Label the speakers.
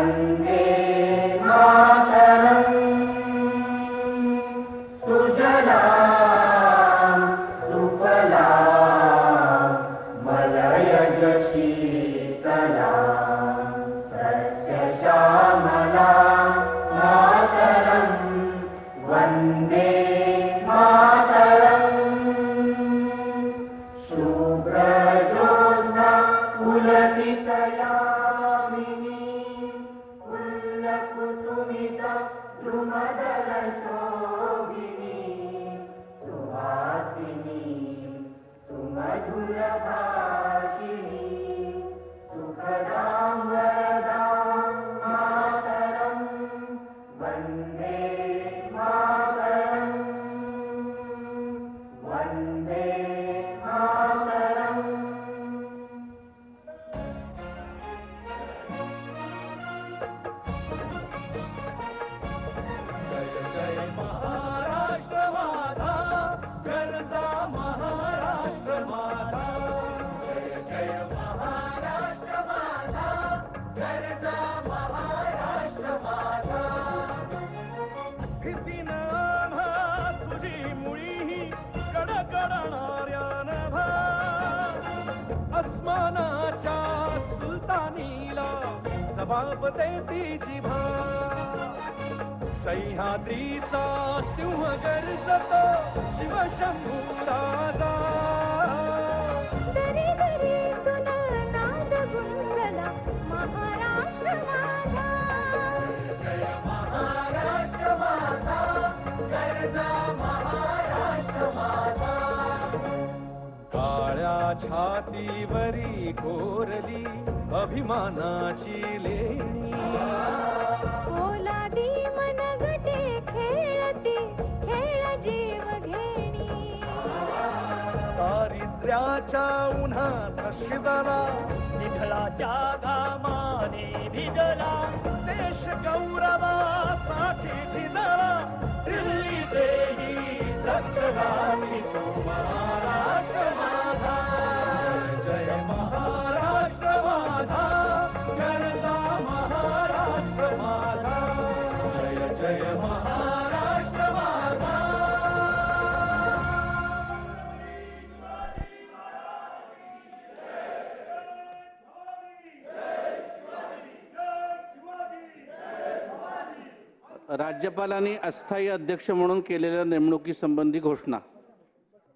Speaker 1: वन्दे मातरम्। सुजला सुपला बलयशी कलाशामला मातरम्। वन्दे ोगिणि सुवासिनि सुमधुरपाशिणि सुगाङ्गतरम् वन्दे मातरम्। वन्दे कडकडणाऱ्या अस्मानाच्या सुलतानीला सबाब देती जिभा सह्याद्रीचा सिंह गर्जतो। छातीवरी कोरली अभिमानाची लेणी.
Speaker 2: ओलादी मनगटे खेळती खेळ जीव घेणी.
Speaker 1: दारिद्र्याच्या उन्हात शिजला निधळाच्या घामाने भिजला. देश गौरवासाठी झिजला दिल्लीचेही रक्तगामी
Speaker 3: राज्यपालांनी अस्थायी अध्यक्ष म्हणून केलेल्या नेमणुकीसंबंधी घोषणा.